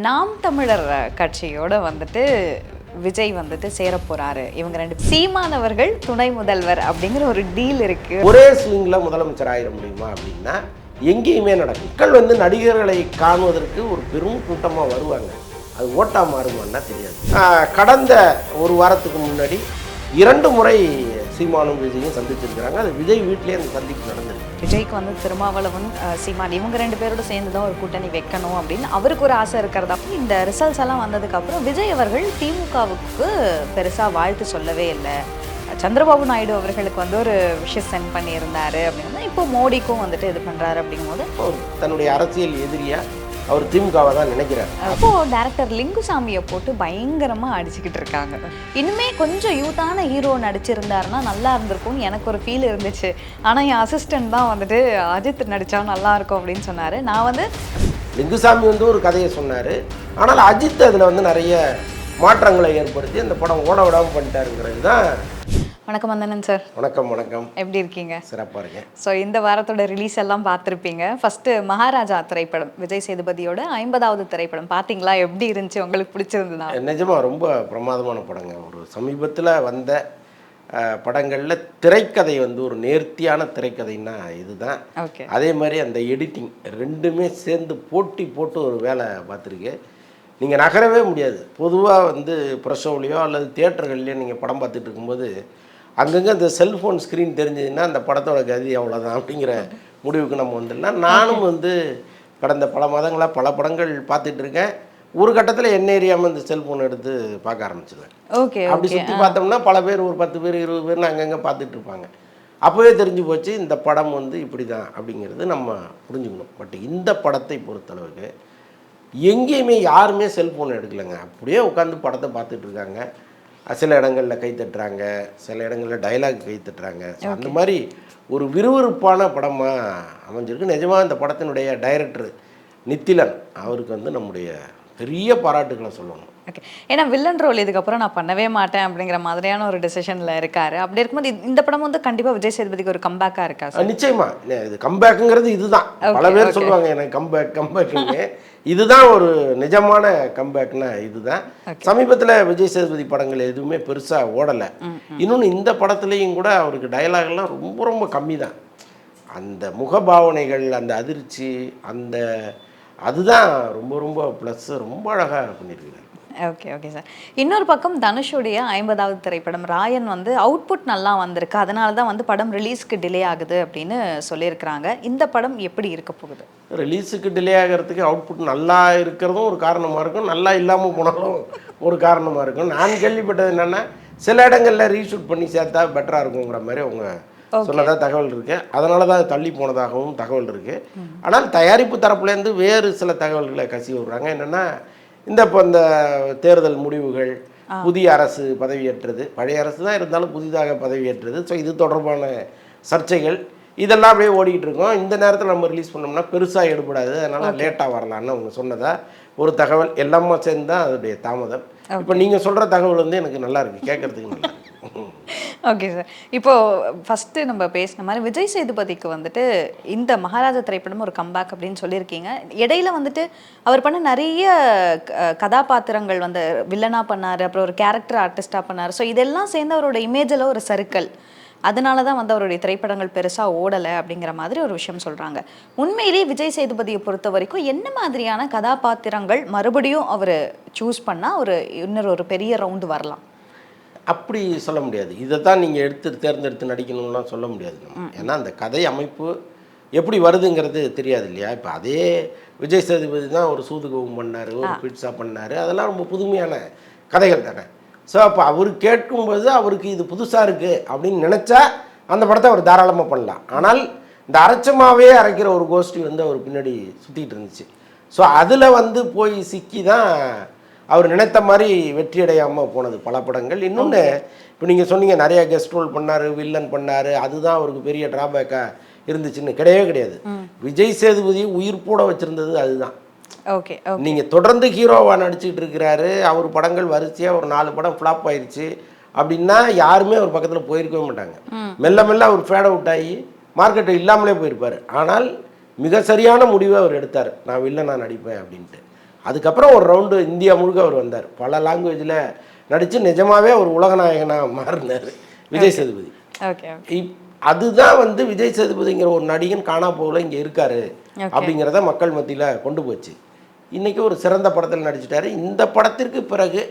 நாம் தமிழர் கட்சியோட வந்துட்டு விஜய் வந்துட்டு சேர போறாரு இவங்க ரெண்டு சீமானவர்கள் துணை முதல்வர் அப்படிங்கிற ஒரு டீல் இருக்கு. ஒரே ஸ்விங்ல முதலமைச்சர் ஆயிட முடியுமா அப்படின்னா எங்கேயுமே நடக்கும் மக்கள் வந்து நடிகர்களை காணுவதற்கு ஒரு பெரும் கூட்டமாக வருவாங்க. அது ஓட்டா மாறுமான்னா தெரியாது. கடந்த ஒரு வாரத்துக்கு முன்னாடி இரண்டு முறை சீமானும் விஜயும் சந்திச்சிருக்கிறாங்க. அது விஜய் வீட்டிலேயே அந்த சந்திப்பு நடந்தது. விஜய்க்கு வந்து திருமாவளவன் சீமான் இவங்க ரெண்டு பேரோட சேர்ந்து தான் ஒரு கூட்டணி வைக்கணும் அப்படின்னு அவருக்கு ஒரு ஆசை இருக்கிறதா. இந்த ரிசல்ட்ஸ் எல்லாம் வந்ததுக்கப்புறம் விஜய் அவர்கள் திமுகவுக்கு பெருசாக வாழ்த்து சொல்லவே இல்லை. சந்திரபாபு நாயுடு அவர்களுக்கு வந்து ஒரு விஷயம் சென்ட் பண்ணியிருந்தாரு அப்படின்னா இப்போ மோடிக்கும் வந்துட்டு இது பண்ணுறாரு அப்படிங்கும்போது தன்னுடைய அரசியல் எதிரியாக அவர் திமுகவை தான் நினைக்கிறார். அப்போ டேரக்டர் லிங்குசாமியை போட்டு பயங்கரமா அடிச்சுக்கிட்டு இருக்காங்க. இனிமே கொஞ்சம் யூத்தான ஹீரோ நடிச்சிருந்தாருன்னா நல்லா இருந்திருக்கும்னு எனக்கு ஒரு ஃபீல் இருந்துச்சு. ஆனா என் அசிஸ்டன்ட் தான் வந்துட்டு அஜித் நடிச்சா நல்லா இருக்கும் அப்படின்னு சொன்னாரு. நான் வந்து லிங்குசாமி வந்து ஒரு கதையை சொன்னார். ஆனால் அஜித் அதில் வந்து நிறைய மாற்றங்களை ஏற்படுத்தி அந்த படம் ஓட விடாமல் பண்ணிட்டாருங்கிறது தான் வணக்கம் வந்தனன் சார். வணக்கம் வணக்கம். எப்படி இருக்கீங்க? சிறப்பாக இருக்கேன். ஸோ இந்த வாரத்தோட ரிலீஸ் எல்லாம் பார்த்துருப்பீங்க. ஃபர்ஸ்ட் மகாராஜா திரைப்படம் விஜய் சேதுபதியோட ஐம்பதாவது திரைப்படம். பார்த்தீங்களா? எப்படி இருந்துச்சு? உங்களுக்கு பிடிச்சிருந்ததா? நிஜமா ரொம்ப பிரமாதமான படங்க. ஒரு சமீபத்தில் வந்த படங்கள்ல திரைக்கதை வந்து ஒரு நேர்த்தியான திரைக்கதைன்னா இதுதான். ஓகே அதே மாதிரி அந்த எடிட்டிங் ரெண்டுமே சேர்ந்து போட்டி போட்டு ஒரு வேலை பார்த்துருக்கு. நீங்கள் நகரவே முடியாது. பொதுவாக வந்து ப்ரெஷோலையோ அல்லது தியேட்டர்கள்லையோ நீங்கள் படம் பார்த்துட்டு இருக்கும்போது அங்கங்கே அந்த செல்ஃபோன் ஸ்க்ரீன் தெரிஞ்சதுன்னா அந்த படத்தோட கதி அவ்வளோதான் அப்படிங்கிற முடிவுக்கு நம்ம வந்துடலாம். நானும் வந்து கடந்த பல மாதங்களாக பல படங்கள் பார்த்துட்டு இருக்கேன். ஒரு கட்டத்தில் என்ன எரியாமல் இந்த செல்ஃபோன் எடுத்து பார்க்க ஆரம்பிச்சிடுவேன் ஓகே அப்படி சுற்றி பார்த்தோம்னா பல பேர் ஒரு பத்து பேர் இருபது பேர்னு அங்கங்கே பார்த்துட்டு இருப்பாங்க. அப்போவே தெரிஞ்சு போச்சு இந்த படம் வந்து இப்படி தான் அப்படிங்கிறது நம்ம புரிஞ்சுக்கணும். பட் இந்த படத்தை பொறுத்தளவுக்கு எங்கேயுமே யாருமே செல்ஃபோன் எடுக்கலைங்க. அப்படியே உட்காந்து படத்தை பார்த்துட்டு இருக்காங்க. சில இடங்களில் கை தட்டுறாங்க சில இடங்களில் டைலாக் கை தட்டுறாங்க. அந்த மாதிரி ஒரு விறுவிறுப்பான படமாக அமைஞ்சிருக்கு. நிஜமாக இந்த படத்தினுடைய டைரக்டர் நித்திலன் அவருக்கு வந்து நம்முடைய பெரிய பாராட்டுகளை சொல்லணும். ஓகே ஏன்னா வில்லன் ரோல் இதுக்கப்புறம் நான் பண்ணவே மாட்டேன் அப்படிங்கிற மாதிரியான ஒரு டெசிஷனில் இருக்காரு. அப்படி இருக்கும்போது இந்த- படம் வந்து கண்டிப்பாக விஜய் சேதுபதிக்கு ஒரு கம்பேக்காக இருக்கா சார் நிச்சயமா. இது கம்பேக்குங்கிறது இதுதான். பல பேர். சொல்லுவாங்க எனக்கு கம்பேக் கம்பேக்குன்னு இதுதான் ஒரு நிஜமான கம்பேக்னா இதுதான். சமீபத்தில் விஜய் சேதுபதி படங்கள் எதுவுமே பெருசாக ஓடலை. இன்னொன்று இந்த படத்துலேயும் கூட அவருக்கு டயலாக்லாம் ரொம்ப ரொம்ப கம்மி தான் அந்த முகபாவனைகள் அந்த அதிர்ச்சி அந்த அதுதான் ரொம்ப ரொம்ப ப்ளஸ் ரொம்ப அழகாக பண்ணியிருக்காரு ஓகே ஓகே சார் இன்னொரு பக்கம் தனுஷுடைய ஐம்பதாவது திரைப்படம் ராயன் வந்து அவுட்புட் நல்லா வந்திருக்கு. அதனால தான் வந்து படம் ரிலீஸ்க்கு டிலே ஆகுது அப்படின்னு சொல்லியிருக்கிறாங்க. இந்த படம் எப்படி இருக்க போகுது? ரிலீஸுக்கு டிலே ஆகிறதுக்கு அவுட்புட் நல்லா இருக்கிறதும் ஒரு காரணமாக இருக்கும். நல்லா இல்லாமல் போனாலும் ஒரு காரணமாக இருக்கும். நான் கேள்விப்பட்டது என்னென்னா சில இடங்களில் ரீஷூட் பண்ணி சேர்த்தா பெட்டராக இருக்குங்கிற மாதிரி அவங்க சொன்னதா தகவல் இருக்கு. அதனால தான் தள்ளி போனதாகவும் தகவல் இருக்கு. ஆனால் தயாரிப்பு தரப்புலேருந்து வேறு சில தகவல்களை கசி விடுறாங்க. என்னென்னா இந்த இப்போ இந்த தேர்தல் முடிவுகள் புதிய அரசு பதவியேற்றது. பழைய அரசு தான் இருந்தாலும் புதிதாக பதவியேற்றது. ஸோ இது தொடர்பான சர்ச்சைகள். இதெல்லாம் அப்படியே ஓடிக்கிட்டு இருக்கோம். இந்த நேரத்தில் நம்ம ரிலீஸ் பண்ணோம்னா பெருசாக எடுபடாது. அதனால் லேட்டாக வரலான்னு அவங்க சொன்னதா ஒரு தகவல். எல்லாமே சேர்ந்து தான் அதோடைய தாமதம். இப்போ நீங்கள் சொல்கிற தகவல் வந்து எனக்கு நல்லா இருக்கு. கேட்கறதுக்கு நல்லா ஓகே சார் இப்போ ஃபஸ்ட்டு நம்ம பேசின மாதிரி விஜய் சேதுபதிக்கு வந்துட்டு இந்த மகாராஜா திரைப்படம் ஒரு கம்பேக் அப்படின்னு சொல்லியிருக்கீங்க. இடையில வந்துட்டு அவர் பண்ண நிறைய க- கதாபாத்திரங்கள் வந்து வில்லனா பண்ணார் அப்புறம் ஒரு கேரக்டர் ஆர்டிஸ்டாக பண்ணார். ஸோ இதெல்லாம் சேர்ந்து அவரோட இமேஜில் ஒரு சர்க்கிள் அதனால தான் வந்து அவருடைய திரைப்படங்கள் பெருசாக ஓடலை அப்படிங்கிற மாதிரி ஒரு விஷயம் சொல்கிறாங்க உண்மையிலேயே விஜய் சேதுபதியை பொறுத்த வரைக்கும் என்ன மாதிரியான கதாபாத்திரங்கள் மறுபடியும் அவர் சூஸ் பண்ணால் ஒரு இன்னொரு ஒரு பெரிய ரவுண்டு வரலாம்? அப்படி சொல்ல முடியாது. இதை தான் நீங்கள் எடுத்து தேர்ந்தெடுத்து நடிக்கணும்லாம் சொல்ல முடியாது. ஏன்னா அந்த கதை அமைப்பு எப்படி வருதுங்கிறது தெரியாது இல்லையா? இப்போ அதே விஜய் சேதுபதி தான் ஒரு சூதுகவும் பண்ணார் ஒரு பிட்ஸா பண்ணார். அதெல்லாம் ரொம்ப புதுமையான கதைகள் தானே. ஸோ அப்போ அவர் கேட்கும்போது அவருக்கு இது புதுசாக இருக்குது அப்படின்னு நினச்சா அந்த படத்தை அவர் தாராளமாக பண்ணலாம். ஆனால் இந்த அரைச்சமாகவே அரைக்கிற ஒரு கோஷ்டி வந்து அவர் பின்னாடி சுற்றிட்டு இருந்துச்சு. ஸோ அதில் வந்து போய் சிக்கி தான் அவர் நினைத்த மாதிரி வெற்றி அடையாமல் போனது பல படங்கள். இன்னொன்று இப்போ நீங்கள் சொன்னீங்க நிறைய கெஸ்ட் ரோல் பண்ணார் வில்லன் பண்ணார் அதுதான் அவருக்கு பெரிய டிராபேக்காக இருந்துச்சுன்னு. கிடையவே கிடையாது. விஜய் சேதுபதியை உயிர்ப்போட வச்சுருந்தது அதுதான். ஓகே நீங்கள் தொடர்ந்து ஹீரோவாக நடிச்சுக்கிட்டு இருக்கிறாரு அவர் படங்கள் வரிசையாக ஒரு நாலு படம் ஃப்ளாப் ஆயிடுச்சு அப்படின்னா யாருமே அவர் பக்கத்தில் போயிருக்கவே மாட்டாங்க. மெல்ல மெல்ல அவர் ஃபேட் அவுட் ஆகி மார்க்கெட்டு இல்லாமலே போயிருப்பார். ஆனால் மிக சரியான முடிவை அவர் எடுத்தார். நான் வில்ல நான் நடிப்பேன் அப்படின்ட்டு. அதுக்கப்புறம் ஒரு ரவுண்டு இந்தியா முழுக்க அவர் வந்தார். பல லாங்குவேஜில் நடித்து நிஜமாவே ஒரு உலகநாயகனாக மாறினார். விஜய் சேதுபதி. இப் அதுதான் வந்து விஜய் சேதுபதிங்கிற ஒரு நடிகன் காணா போகல இங்கே இருக்காரு அப்படிங்கிறத மக்கள் மத்தியில் கொண்டு போச்சு. இன்னைக்கு ஒரு சிறந்த படத்தில் நடிச்சிட்டாரு. இந்த படத்திற்கு பிறகு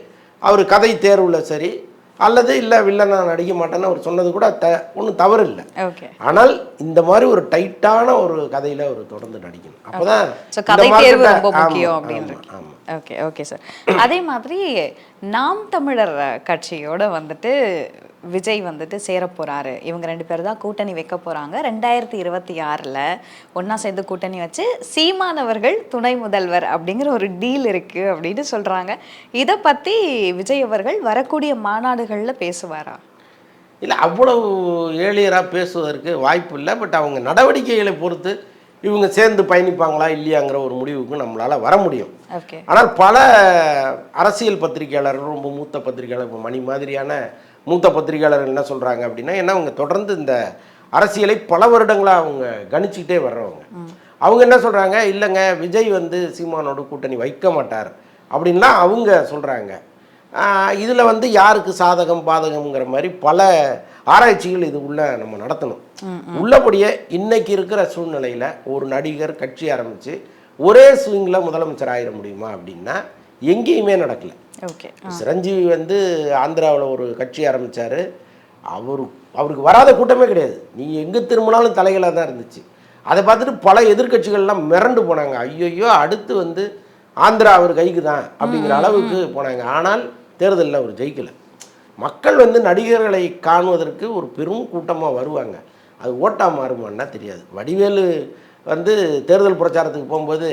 அவர் கதை தேர்வில் சரி அல்லது இல்லை வில்லனா நடிக்க மாட்டேன்னு அவர் சொன்னது கூட த ஒன்றும் தவறு இல்லை ஓகே. ஆனால் இந்த மாதிரி ஒரு டைட்டான ஒரு கதையில் அவர் தொடர்ந்து நடிக்கணும். அப்போதான். ஓகே ஓகே சார் அதே மாதிரி நாம் தமிழர் கட்சியோட வந்துட்டு விஜய் வந்துட்டு சேர போறாரு இவங்க ரெண்டு பேர் தான் கூட்டணி வைக்க போறாங்க. ரெண்டாயிரத்தி இருபத்தி ஆறில் ஒண்ணா சேர்ந்து கூட்டணி வச்சு சீமானவர்கள் துணை முதல்வர் அப்படிங்கிற ஒரு டீல் இருக்கு அப்படின்னு சொல்றாங்க. இதை பத்தி விஜய் அவர்கள் வரக்கூடிய மாநாடுகள்ல பேசுவாரா? இல்லை அவ்வளவு ஏழியராக பேசுவதற்கு வாய்ப்பு இல்லை. பட் அவங்க நடவடிக்கைகளை பொறுத்து இவங்க சேர்ந்து பயணிப்பாங்களா இல்லையாங்கிற ஒரு முடிவுக்கு நம்மளால் வர முடியும். ஓகே. ஆனால் பல அரசியல் பத்திரிகையாளர்கள் ரொம்ப மூத்த பத்திரிகையாளர் மணி மாதிரியான மூத்த பத்திரிகையாளர்கள் என்ன சொல்கிறாங்க அப்படின்னா ஏன்னா அவங்க தொடர்ந்து இந்த அரசியலை பல வருடங்களாக அவங்க கணிச்சுக்கிட்டே வர்றவங்க. அவங்க என்ன சொல்கிறாங்க இல்லைங்க விஜய் வந்து சீமானோட கூட்டணி வைக்க மாட்டார் அப்படின்லாம் அவங்க சொல்கிறாங்க இதில் வந்து யாருக்கு சாதகம் பாதகம்ங்கிற மாதிரி பல ஆராய்ச்சிகள் இது உள்ள நம்ம நடத்தணும். உள்ளபடியே இன்னைக்கு இருக்கிற சூழ்நிலையில் ஒரு நடிகர் கட்சி ஆரம்பித்து ஒரே ஸ்விங்கில் முதலமைச்சர் ஆயிட முடியுமா அப்படின்னா எங்கேயுமே நடக்கல. ஓகே. சிரஞ்சீவி வந்து ஆந்திராவில் ஒரு கட்சி ஆரம்பித்தார் அவர் அவருக்கு வராத கூட்டமே கிடையாது. நீ எங்கே திரும்பினாலும் தலைகளாக தான் இருந்துச்சு. அதை பார்த்துட்டு பல எதிர்க்கட்சிகள்லாம் மிரண்டு போனாங்க. ஐயோ அடுத்து வந்து ஆந்திரா அவர் கைக்கு தான் அப்படிங்கிற அளவுக்கு போனாங்க. ஆனால் தேர்தலில் அவர் ஜெயிக்கலை. மக்கள் வந்து நடிகர்களை காணுவதற்கு ஒரு பெரும் கூட்டமாக வருவாங்க. அது ஓட்டா மாறுமான்னா தெரியாது. வடிவேலு வந்து தேர்தல் பிரச்சாரத்துக்கு போகும்போது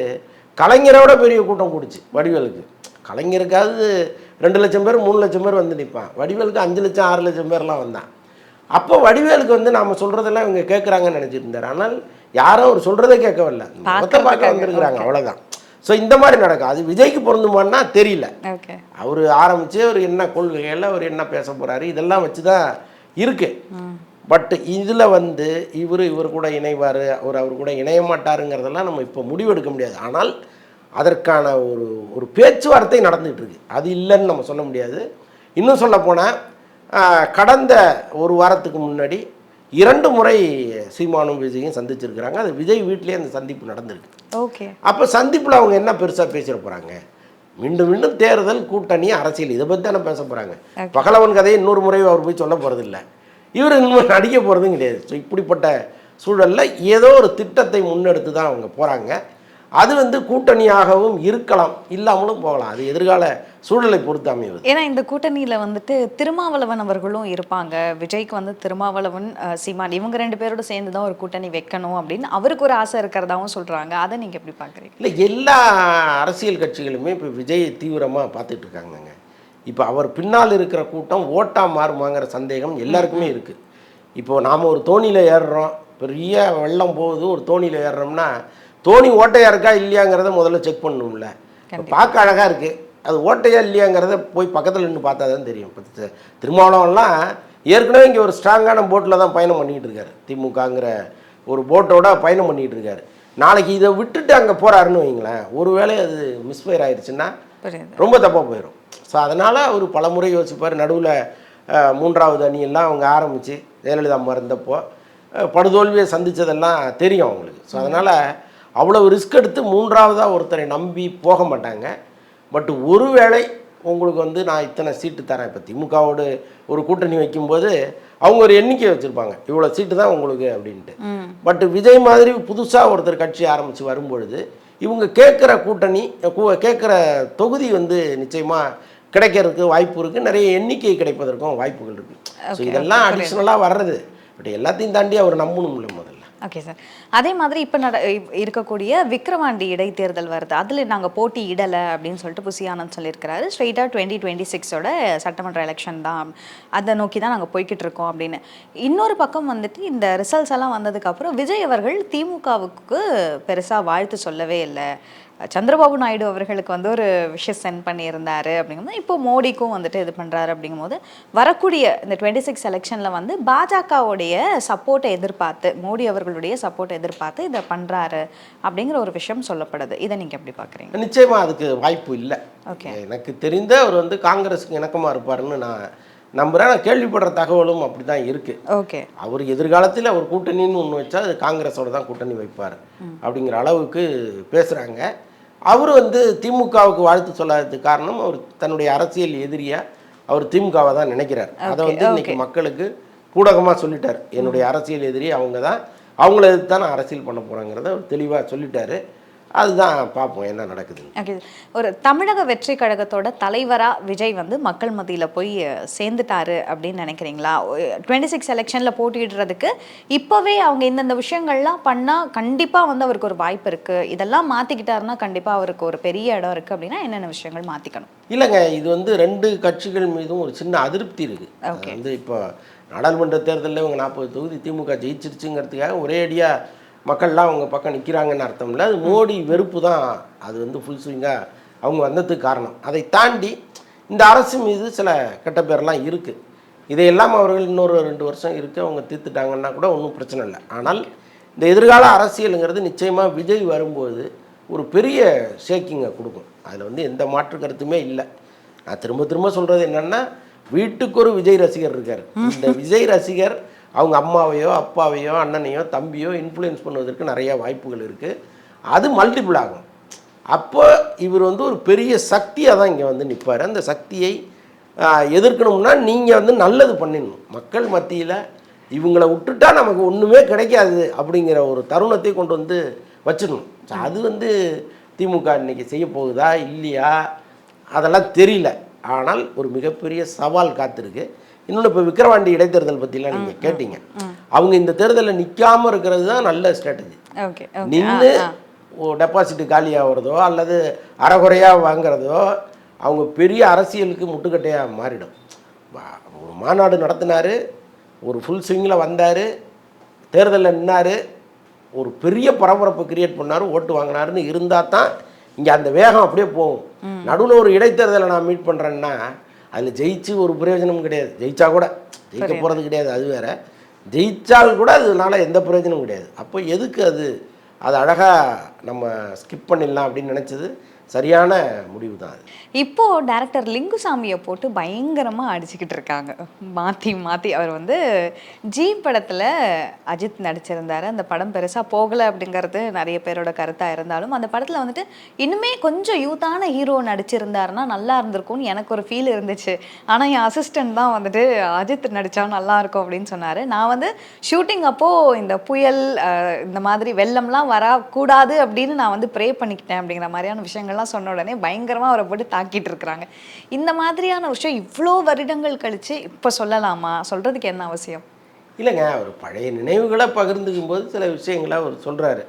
கலைஞரோட பெரிய கூட்டம் கூடுச்சு வடிவேலுக்கு. கலைஞருக்காவது ரெண்டு லட்சம் பேர் மூணு லட்சம் பேர் வந்து நிற்பான் வடிவேலுக்கு அஞ்சு லட்சம் ஆறு லட்சம் பேர்லாம் வந்தான். அப்போ வடிவேலுக்கு வந்து நாம சொல்கிறதெல்லாம் இவங்க கேட்குறாங்கன்னு நினச்சிட்டு இருந்தார். ஆனால் யாரும் அவர் சொல்கிறதே கேட்கவில்லை. முகத்தை பார்க்க வந்திருக்கிறாங்க அவ்வளோதான் ஸோ இந்த மாதிரி நடக்கும். அது விஜய்க்கு பொருந்துமான்னா தெரியல. அவர் ஆரம்பித்து அவர் என்ன கொள்கைகள் அவர் என்ன பேச போகிறாரு இதெல்லாம் வச்சு தான் இருக்கு பட் இதில் வந்து இவர் இவர் கூட இணைவார் அவர் அவர் கூட இணைய மாட்டாருங்கிறதெல்லாம் நம்ம இப்போ முடிவெடுக்க முடியாது. ஆனால் அதற்கான ஒரு ஒரு பேச்சுவார்த்தை நடந்துகிட்டு இருக்கு அது இல்லைன்னு நம்ம சொல்ல முடியாது. இன்னும் சொல்ல கடந்த ஒரு வாரத்துக்கு முன்னாடி இரண்டு முறை சீமானும் விஜயும் சந்திச்சிருக்கிறாங்க. அது விஜய் வீட்டிலேயே அந்த சந்திப்பு நடந்திருக்கு. ஓகே. அப்போ சந்திப்பில் அவங்க என்ன பெருசாக பேசிட போகிறாங்க மீண்டும் மீண்டும் தேர்தல் கூட்டணி அரசியல் இதை பற்றி தானே பேச போகிறாங்க பகலவன் கதையை இன்னொரு முறை அவர் போய் சொல்ல போகிறதில்ல இவர் இன்னும் நடிக்க போகிறதும் கிடையாது. ஸோ இப்படிப்பட்ட சூழலில் ஏதோ ஒரு திட்டத்தை முன்னெடுத்து தான் அவங்க போகிறாங்க அது வந்து கூட்டணியாகவும் இருக்கலாம் இல்லாமலும் போகலாம். அது எதிர்கால சூழலை பொறுத்து அமைவது. ஏன்னா இந்த கூட்டணியில வந்துட்டு திருமாவளவன் அவர்களும் இருப்பாங்க. விஜய்க்கு வந்து திருமாவளவன் சீமான் இவங்க ரெண்டு பேரோட சேர்ந்து தான் ஒரு கூட்டணி வைக்கணும் அப்படின்னு அவருக்கு ஒரு ஆசை இருக்கிறதாவும் சொல்றாங்க. அதை நீங்க எப்படி பாக்குறீங்க? இல்லை எல்லா அரசியல் கட்சிகளுமே இப்போ விஜயை தீவிரமாக பார்த்துட்டு இருக்காங்கங்க. இப்போ அவர் பின்னால் இருக்கிற கூட்டம் ஓட்டா மாறுமாங்கிற சந்தேகம் எல்லாருக்குமே இருக்குது இப்போ நாம் ஒரு தோணியில் ஏறுறோம். பெரிய வெள்ளம் போகுது ஒரு தோணியில் ஏறுறோம்னா தோணி ஓட்டையாக இருக்கா இல்லையாங்கிறத முதல்ல செக் பண்ணணும்ல. பார்க்க அழகாக இருக்குது அது ஓட்டையா இல்லையாங்கிறத போய் பக்கத்தில் நின்று பார்த்தா தான் தெரியும். இப்போ திருமாவளவன்லாம் ஏற்கனவே இங்கே ஒரு ஸ்ட்ராங்கான போட்டில் தான் பயணம் பண்ணிகிட்டு இருக்காரு. திமுகங்கிற ஒரு போட்டோட பயணம் பண்ணிகிட்டு இருக்காரு. நாளைக்கு இதை விட்டுட்டு அங்கே போகிறாருன்னு வைங்களேன் ஒருவேளை அது மிஸ்ஃபயர் ஆயிடுச்சுன்னா ரொம்ப தப்பாக போயிடும் ஸோ அதனால் அவர் பலமுறை யோசிப்பார் நடுவில் மூன்றாவது அணியெல்லாம் அவங்க ஆரம்பித்து ஜெயலலிதா அம்மா இருந்தப்போ அஹ், படுதோல்வியை சந்தித்ததெல்லாம் தெரியும் அவங்களுக்கு. ஸோ அதனால் அவ்வளவு ரிஸ்க் எடுத்து மூன்றாவதாக ஒருத்தரை நம்பி போக மாட்டாங்க. பட் ஒருவேளை உங்களுக்கு வந்து நான் இத்தனை சீட்டு தரேன் இப்போ திமுகவோடு ஒரு கூட்டணி வைக்கும்போது அவங்க ஒரு எண்ணிக்கை வச்சுருப்பாங்க. இவ்வளோ சீட்டு தான் உங்களுக்கு அப்படின்ட்டு. பட் விஜய் மாதிரி புதுசாக ஒருத்தர் கட்சி ஆரம்பித்து வரும்பொழுது இவங்க கேட்குற கூட்டணி கேட்குற தொகுதி வந்து நிச்சயமாக கிடைக்கிறதுக்கு வாய்ப்பு இருக்குது நிறைய எண்ணிக்கை கிடைப்பதற்கும் வாய்ப்புகள் இருக்குது ஸோ இதெல்லாம் அடிஷ்னலாக வர்றது. பட் எல்லாத்தையும் தாண்டி அவர் நம்பணும்ல முதல்ல. ஓகே சார் அதே மாதிரி இப்போ நட இருக்கக்கூடிய விக்ரவாண்டி இடைத்தேர்தல் வருது. அதில் நாங்கள் போட்டி இடலை அப்படின்னு சொல்லிட்டு புசி ஆனந்த் சொல்லியிருக்கிறாரு. ஸ்ட்ரெயிட்டாக டுவெண்ட்டி டுவெண்ட்டி சிக்ஸோட சட்டமன்ற எலெக்ஷன் தான். அதை நோக்கி தான் நாங்கள் போய்கிட்டு இருக்கோம் அப்படின்னு. இன்னொரு பக்கம் வந்துட்டு இந்த ரிசல்ட்ஸ் எல்லாம் வந்ததுக்கப்புறம் விஜய் அவர்கள் திமுகவுக்கு பெருசாக வாழ்த்து சொல்லவே இல்லை. சந்திரபாபு நாயுடு அவர்களுக்கு வந்து ஒரு விஷயம் சென்ட் பண்ணியிருந்தாரு அப்படிங்கும்போது இப்போ மோடிக்கும் வந்துட்டு இது பண்ணுறாரு அப்படிங்கும்போது வரக்கூடிய இந்த டுவெண்ட்டி சிக்ஸ் எலெக்ஷனில் வந்து பாஜகவுடைய சப்போர்ட்டை எதிர்பார்த்து மோடி அவர்களுடைய சப்போர்ட்டை எதிர்பார்த்து இதை பண்ணுறாரு அப்படிங்கிற ஒரு விஷயம் சொல்லப்படுது. இதை நீங்கள் எப்படி பார்க்குறீங்க நிச்சயமா அதுக்கு வாய்ப்பு இல்லை. ஓகே எனக்கு தெரிந்த அவர் வந்து காங்கிரஸுக்கு இணக்கமாக இருப்பாருன்னு நான் நம்புகிறேன் நான் கேள்விப்படுற தகவலும் அப்படி தான் இருக்குது ஓகே அவர் எதிர்காலத்தில் அவர் கூட்டணின்னு ஒன்று வச்சா அது காங்கிரஸோட தான் கூட்டணி வைப்பார். அப்படிங்கிற அளவுக்கு பேசுகிறாங்க அவர் வந்து திமுகவுக்கு வாழ்த்து சொல்லாததுக்கு காரணம் அவர் தன்னுடைய அரசியல் எதிரியா அவர் திமுகவை தான் நினைக்கிறார். அதை வந்து இன்னைக்கு மக்களுக்கு பூடகமாக சொல்லிட்டார். என்னுடைய அரசியல் எதிரி அவங்க தான் அவங்கள தான் நான் அரசியல் பண்ண போகிறேங்கிறத அவர் தெளிவாக சொல்லிட்டாரு. அதுதான் பார்ப்போம் என்ன நடக்குதுன்னு ஓகே. ஒரு தமிழக வெற்றி கழகத்தோட தலைவரா விஜய் வந்து மக்கள் மத்தியில போய் சேர்ந்துட்டாரு அப்படின்னு நினைக்கிறீங்களா? டுவெண்ட்டி சிக்ஸ் எலெக்ஷன்ல போட்டியிடுறதுக்கு இப்போவே அவங்க இந்தந்த விஷயங்கள்லாம் பண்ணா கண்டிப்பா வந்து அவருக்கு ஒரு வாய்ப்பு இருக்கு. இதெல்லாம் மாத்திக்கிட்டாருன்னா கண்டிப்பா அவருக்கு ஒரு பெரிய இடம் இருக்கு அப்படின்னா என்னென்ன விஷயங்கள் மாத்திக்கணும்? இல்லைங்க இது வந்து ரெண்டு கட்சிகள் மீதும் ஒரு சின்ன அதிருப்தி இருக்குது. வந்து இப்போ நாடாளுமன்ற தேர்தலில் இவங்க நாற்பது தொகுதி திமுக ஜெயிச்சிருச்சுங்கிறதுக்காக ஒரே அடியாக மக்கள்லாம் அவங்க பக்கம் நிற்கிறாங்கன்னு அர்த்தம் இல்லை அது மோடி வெறுப்பு தான். அது வந்து ஃபுல் ஸ்விங்காக அவங்க வந்ததுக்கு காரணம். அதை தாண்டி இந்த அரசு மீது சில கெட்ட பேர்லாம் இருக்குது இதையெல்லாம் அவர்கள் இன்னொரு ரெண்டு வருஷம் இருக்கு. அவங்க தீர்த்துட்டாங்கன்னா கூட ஒன்றும் பிரச்சனை இல்லை. ஆனால் இந்த எதிர்கால அரசியலுங்கிறது நிச்சயமாக விஜய் வரும்போது ஒரு பெரிய ஷேக்கிங்கை கொடுக்கும். அதில் வந்து எந்த மாற்று கருத்துமே இல்லை. நான் திரும்ப திரும்ப சொல்கிறது என்னென்னா வீட்டுக்கு ஒரு விஜய் ரசிகர் இருக்கார். இந்த விஜய் ரசிகர் அவங்க அம்மாவையோ அப்பாவையோ அண்ணனையோ தம்பியோ இன்ஃப்ளூயன்ஸ் பண்ணுவதற்கு நிறையா வாய்ப்புகள் இருக்குது அது மல்டிபிள் ஆகும். அப்போ இவர் வந்து ஒரு பெரிய சக்தியாக தான் இங்கே வந்து நிற்பார் அந்த சக்தியை எதிர்க்கணும்னா நீங்கள் வந்து நல்லது பண்ணிடணும். மக்கள் மத்தியில் இவங்கள விட்டுட்டா நமக்கு ஒன்றுமே கிடைக்காது அப்படிங்கிற ஒரு தருணத்தை கொண்டு வந்து வச்சிடணும். அது வந்து திமுக இன்னைக்கு செய்ய போகுதா இல்லையா அதெல்லாம் தெரியல. ஆனால் ஒரு மிகப்பெரிய சவால் காத்திருக்கு. இன்னொன்று இப்போ விக்கிரவாண்டி இடைத்தேர்தல் பற்றிலாம் நீங்கள் கேட்டீங்க. அவங்க இந்த தேர்தலில் நிற்காம இருக்கிறது தான் நல்ல ஸ்ட்ராட்டஜி நின்று டெபாசிட் காலி ஆகிறதோ அல்லது அறகுறையாக வாங்குறதோ அவங்க பெரிய அரசியலுக்கு முட்டுக்கட்டையாக மாறிடும். ஒரு மாநாடு நடத்தினார் ஒரு ஃபுல் ஸ்விங்கில் வந்தார் தேர்தலில் நின்னார் ஒரு பெரிய பரபரப்பை கிரியேட் பண்ணார் ஓட்டு வாங்கினாருன்னு இருந்தால் தான் இங்கே அந்த வேகம் அப்படியே போகும். நடுவில் ஒரு இடைத்தேர்தலை நான் மீட் பண்ணுறேன்னா அதில் ஜெயிச்சு ஒரு பிரயோஜனமும் கிடையாது. ஜெயிச்சா கூட ஜெயிக்க போகிறது கிடையாது அது வேற. ஜெயிச்சால் கூட அதனால எந்த பிரயோஜனமும் கிடையாது. அப்போ எதுக்கு அது? அது அழகாக நம்ம ஸ்கிப் பண்ணிடலாம் அப்படின்னு நினச்சது சரியான முடிவு தான் அது. இப்போ டேரக்டர் லிங்குசாமியை போட்டு பயங்கரமா அடிச்சுக்கிட்டு இருக்காங்க. மாத்தி மாத்தி அவர் வந்து ஜி படத்துல அஜித் நடிச்சிருந்தாரு. அந்த படம் பெருசா போகல அப்படிங்கிறது நிறைய பேரோட கருத்தா இருந்தாலும் அந்த படத்துல வந்துட்டு இன்னுமே கொஞ்சம் யூத்தான ஹீரோ நடிச்சிருந்தாருன்னா நல்லா இருந்திருக்கும்னு எனக்கு ஒரு ஃபீல் இருந்துச்சு. ஆனா என் அசிஸ்டன்ட் தான் வந்துட்டு அஜித் நடிச்சா நல்லா இருக்கும் அப்படின்னு சொன்னாரு. நான் வந்து ஷூட்டிங் அப்போ இந்த புயல் இந்த மாதிரி வெள்ளம்லாம் வரக்கூடாது அப்படின்னு நான் வந்து ப்ரே பண்ணிக்கிட்டேன் அப்படிங்கிற மாதிரியான விஷயங்கள்லாம் சொன்ன உடனே பயங்கரமாக அவரை போட்டு தாக்கிட்டு இருக்கிறாங்க. இந்த மாதிரியான விஷயம் இவ்வளோ வருடங்கள் கழித்து இப்போ சொல்லலாமா? சொல்கிறதுக்கு என்ன அவசியம்? இல்லைங்க அவர் பழைய நினைவுகளை பகிர்ந்துக்கும் போது சில விஷயங்களை அவர் சொல்கிறாரு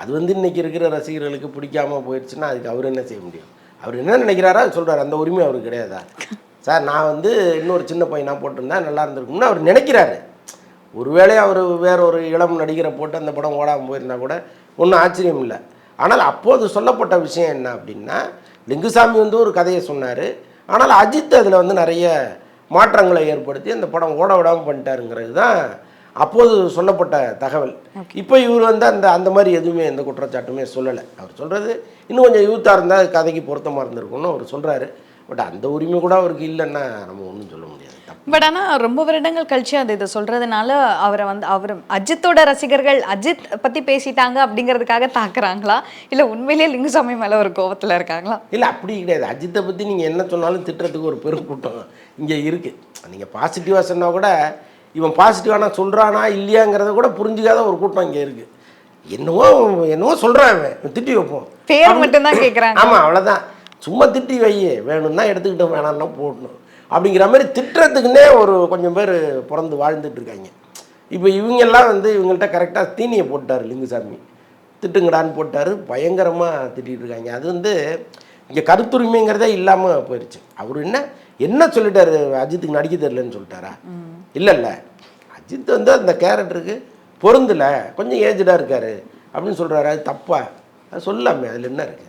அது வந்து இன்னைக்கு இருக்கிற ரசிகர்களுக்கு பிடிக்காம போயிடுச்சுன்னா அதுக்கு அவர் என்ன செய்ய முடியும்? அவர் என்ன நினைக்கிறாரோ அது சொல்கிறார் அந்த உரிமை அவருக்கு கிடையாதா? சார் நான் வந்து இன்னொரு சின்ன பையனாக போட்டிருந்தா நல்லா இருந்திருக்கும்னு அவர் நினைக்கிறாரு. ஒருவேளை அவர் வேற ஒரு இளம் நடிகரை போட்டு அந்த படம் ஓடாமல் போயிருந்தா கூட ஒன்றும் ஆச்சரியம் இல்லை. ஆனால் அப்போது சொல்லப்பட்ட விஷயம் என்ன அப்படின்னா லிங்குசாமி வந்து ஒரு கதையை சொன்னார். ஆனால் அஜித் அதில் வந்து நிறைய மாற்றங்களை ஏற்படுத்தி அந்த படம் ஓட விடாமல் பண்ணிட்டாருங்கிறது தான் அப்போது சொல்லப்பட்ட தகவல். இப்போ இவர் வந்து அந்த அந்த மாதிரி எதுவுமே எந்த குற்றச்சாட்டுமே சொல்லலை. அவர் சொல்கிறது இன்னும் கொஞ்சம் யூத்தாக இருந்தால் கதைக்கு பொருத்தமாக இருந்திருக்கும்னு அவர் சொல்கிறாரு பட் அந்த உரிமை கூட அவருக்கு இல்லைன்னா நம்ம ஒன்றும் சொல்ல முடியாது. பட் ஆனா ரொம்ப வருடங்கள் கழிச்சு அது இதை சொல்றதுனால அவரை வந்து அவர் அஜித்தோட ரசிகர்கள் அஜித் பத்தி பேசிட்டாங்க அப்படிங்கிறதுக்காக தாக்குறாங்களா? இல்ல உண்மையிலேயே லிங்குசாமி மேல ஒரு கோவத்துல இருக்காங்களா? இல்லை அப்படி கிடையாது. அஜித்தை பற்றி நீங்கள் என்ன சொன்னாலும் திட்டுறதுக்கு ஒரு பெரும் கூட்டம். இங்கே இருக்குது நீங்கள் பாசிட்டிவாக சொன்னால் கூட இவன் பாசிட்டிவானா சொல்கிறானா இல்லையாங்கிறத கூட புரிஞ்சுக்காத ஒரு கூட்டம் இங்கே இருக்குது என்னவோ என்னவோ சொல்கிறான் அவன் இவன் திட்டி வைப்போம். பேர் மட்டும்தான் கேக்குறாங்க. ஆமாம் அவ்வளோதான் சும்மா திட்டி வை வேணும்னா எடுத்துக்கிட்டோம் வேணாம்னா போடணும். அப்படிங்கிற மாதிரி திட்டுறதுக்குன்னே ஒரு கொஞ்சம் பேர் பிறந்து வாழ்ந்துட்டு இருக்காங்க இப்போ இவங்கெல்லாம் வந்து இவங்கள்ட்ட கரெக்டாக தீனியை போட்டார் லிங்குசாமி. திட்டுங்கடான்னு போட்டார் பயங்கரமாக திட்டிகிட்டு இருக்காங்க அது வந்து இங்கே கருத்துரிமைங்கிறதே இல்லாமல் போயிடுச்சு அவர் என்ன என்ன சொல்லிட்டாரு? அஜித்துக்கு நடிக்க தெரியலன்னு சொல்லிட்டாரா? இல்லை இல்லை. அஜித் வந்து அந்த கேரக்டருக்கு பொருந்தல. கொஞ்சம் ஏஜ்டாக இருக்காரு. அப்படின்னு சொல்கிறாரு அது தப்பா. அது சொல்லாமே அதில் என்ன இருக்குது